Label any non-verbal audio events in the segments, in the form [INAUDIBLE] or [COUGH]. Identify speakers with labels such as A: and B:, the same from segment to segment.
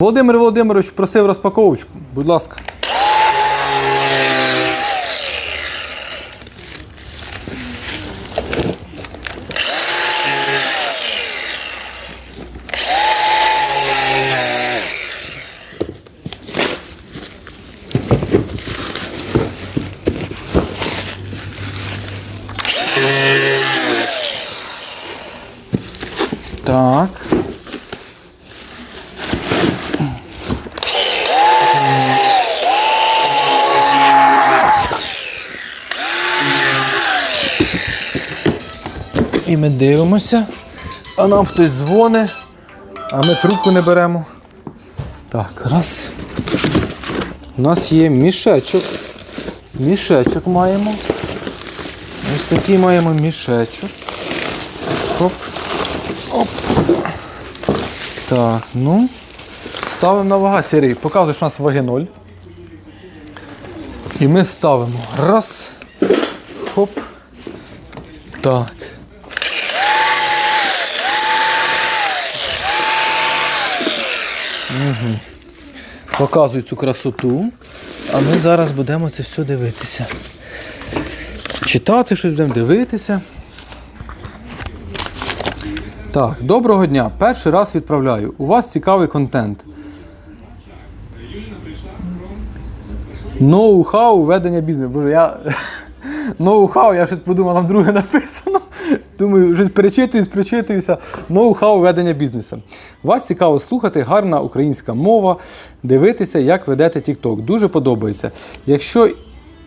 A: Володимир Володимирович просив розпаковочку. Будь ласка. Так. І ми дивимося. А нам хтось дзвонить, а ми трубку не беремо. Так, раз. У нас є мішечок. Мішечок маємо. Ось такий маємо мішечок. Хоп. Оп. Так, ну. Ставимо на вага Сергій. Показуєш у нас ваги 0. І ми ставимо. Раз. Хоп. Так. Угу. Показую цю красоту. А ми зараз будемо це все дивитися. Читати щось будемо дивитися. Так, доброго дня. Перший раз відправляю. У вас цікавий контент. Ноу-хау ведення бізнесу. Боже, я. [LAUGHS] Ноу-хау, я щось подумав, там друге написано. Думаю, щось перечитуюсь, причитуюся. Ноу-хау ведення бізнесу. Вас цікаво слухати, гарна українська мова, дивитися, як ведете TikTok. Дуже подобається. Якщо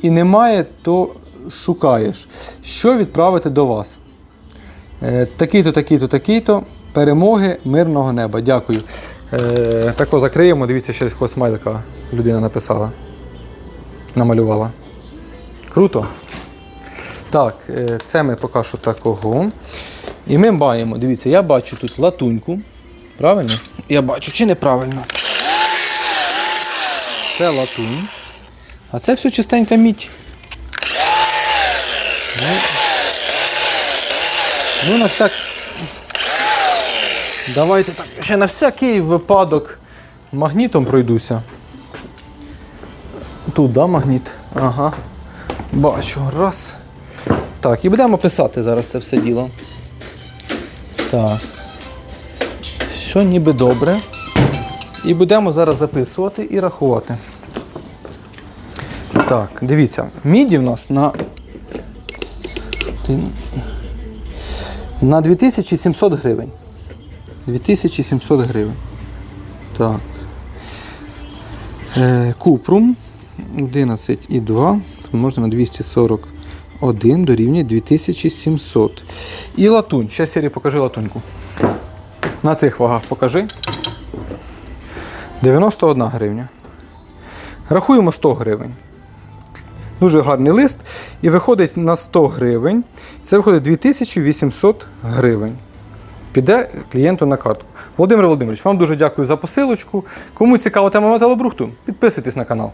A: і немає, то шукаєш. Що відправити до вас? Е, Такий-то, такий-то, такий-то. Перемоги мирного неба. Дякую. Е, тако закриємо. Дивіться, ще якогось смайлика людина написала. Намалювала. Круто. Так, е, це ми поки що такого. І ми маємо, дивіться, я бачу тут латуньку. Правильно? Я бачу, чи неправильно. Це латунь. А це все чистенька мідь. Ну, ну на всяк. Давайте так. Ще на всякий випадок магнітом пройдуся. Тут, да, магніт? Ага. Бачу. Раз. Так, і будемо писати зараз це все діло. Так. Все ніби добре. І будемо зараз записувати і рахувати. Так, дивіться, міді в нас на. На 2700 гривень. 2700 гривень. Так. Е, Купрум 11,2 помножити на 241 дорівнює 2700. І латунь. Ще Сірі, покажи латуньку. На цих вагах покажи. 91 гривня. Рахуємо 100 гривень. Дуже гарний лист. І виходить на 100 гривень. Це виходить 2800 гривень. Піде клієнту на картку. Володимир Володимирович, вам дуже дякую за посилочку. Кому цікава тема металобрухту, підписуйтесь на канал.